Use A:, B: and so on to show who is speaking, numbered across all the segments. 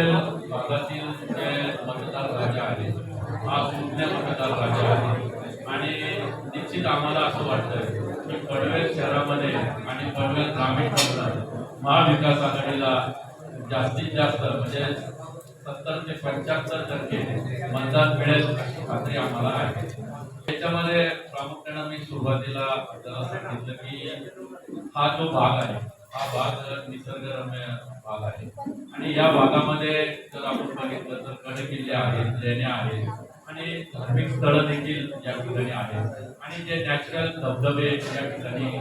A: पनवेल भागातील जे मतदार राजा आहे हा सुज्ञ मतदार राजा आहे? आणि निश्चित आम्हाला असं वाटतं की पडवेल शहरामध्ये आणि पडवेल ग्रामीण भागात महाविकास आघाडीला जास्तीत जास्त म्हणजे सत्तर ते पंच्याहत्तर टक्के मतदान मिळेल खात्री आम्हाला आहे. त्याच्यामध्ये प्रामुख्यानं मी सुरुवातीला जरा सांगितलं की हा जो भाग आहे हा भाग निसर्गरम्य भाग आहे. आणि या भागामध्ये जर आपण बघितलं तर कडकिल्ले आहेत लेण्या आहेत आणि धार्मिक स्थळं देखील या ठिकाणी आहेत. आणि जे नॅचरल धबधबे या ठिकाणी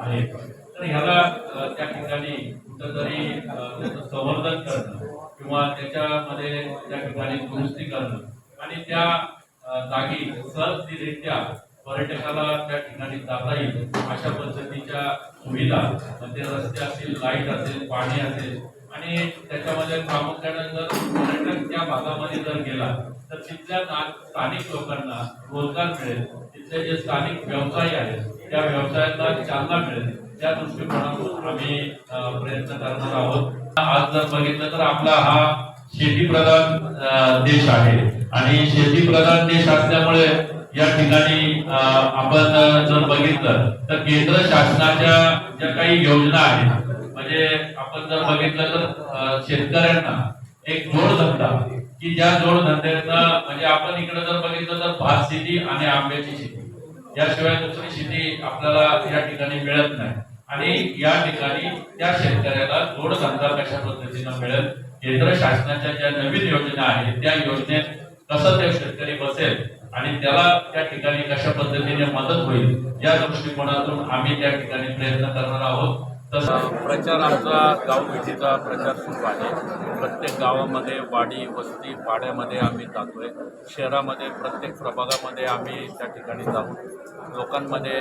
A: आहेत. तर ह्याला त्या ठिकाणी कुठंतरी त्याचं संवर्धन करणं किंवा त्याच्यामध्ये त्या ठिकाणी दुरुस्ती करणं आणि त्या जागी सहजरित्या पर्यटकाला त्या ठिकाणी जाता येईल अशा पद्धतीच्या सुविधा म्हणजे रस्ते असतील लाइट असेल पाणी असेल आणि त्याच्यामध्ये प्रामुख्याने जर पर्यटक त्या भागामध्ये जर गेला तर तिथल्या स्थानिक लोकांना रोजगार मिळेल. तिथले जे स्थानिक व्यवसायी आहेत त्या व्यवसायाला चालना मिळेल. त्या दृष्टिकोनातून आम्ही प्रयत्न करणार आहोत. आज जर बघितलं तर आपला हा शेतीप्रधान देश आहे. आणि शेती प्रधान देश असल्यामुळे या ठिकाणी आपण जर बघितलं तर केंद्र शासनाच्या ज्या काही योजना आहेत म्हणजे आपण जर बघितलं तर शेतकऱ्यांना एक जोडधंदा की ज्या जोडधंद्याचा म्हणजे आपण इकडे जर बघितलं तर भात शेती आणि आंब्याची शेती. याशिवाय दुसरी शेती आपल्याला या ठिकाणी मिळत नाही. आणि या ठिकाणी त्या शेतकऱ्याला जोडधंदा कशा पद्धतीनं मिळेल? केंद्र शासनाच्या ज्या नवीन योजना आहेत त्या योजनेत कसं ते शेतकरी बसेल आणि त्याला त्या ठिकाणी कशा पद्धतीने मदत होईल या दृष्टिकोनातून आम्ही त्या ठिकाणी प्रयत्न करणार आहोत. तसं
B: प्रचार आमचा गाव भेटीचा प्रचार सुरू आहे. प्रत्येक गावामध्ये वाडी वस्ती पाड्यामध्ये आम्ही जातोय. शहरामध्ये प्रत्येक प्रभागामध्ये आम्ही त्या ठिकाणी जाऊन लोकांमध्ये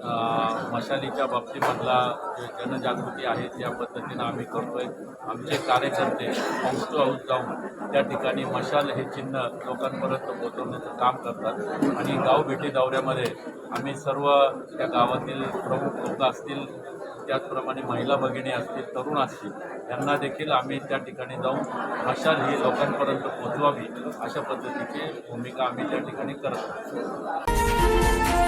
B: मशालीच्या बाबतीमधला जे जनजागृती आहे त्या पद्धतीनं आम्ही करतोय. आमचे कार्यकर्ते हाऊस टू हाऊस जाऊन त्या ठिकाणी मशाल हे चिन्ह लोकांपर्यंत पोहोचवण्याचं काम करतात. आणि गावभेटी दौऱ्यामध्ये आम्ही सर्व त्या गावातील प्रमुख लोक असतील त्याचप्रमाणे महिला भगिनी असतील तरुण असतील यांना देखील आम्ही त्या ठिकाणी जाऊन मशाल ही लोकांपर्यंत पोहोचवावी अशा पद्धतीची भूमिका आम्ही त्या ठिकाणी करत आहोत.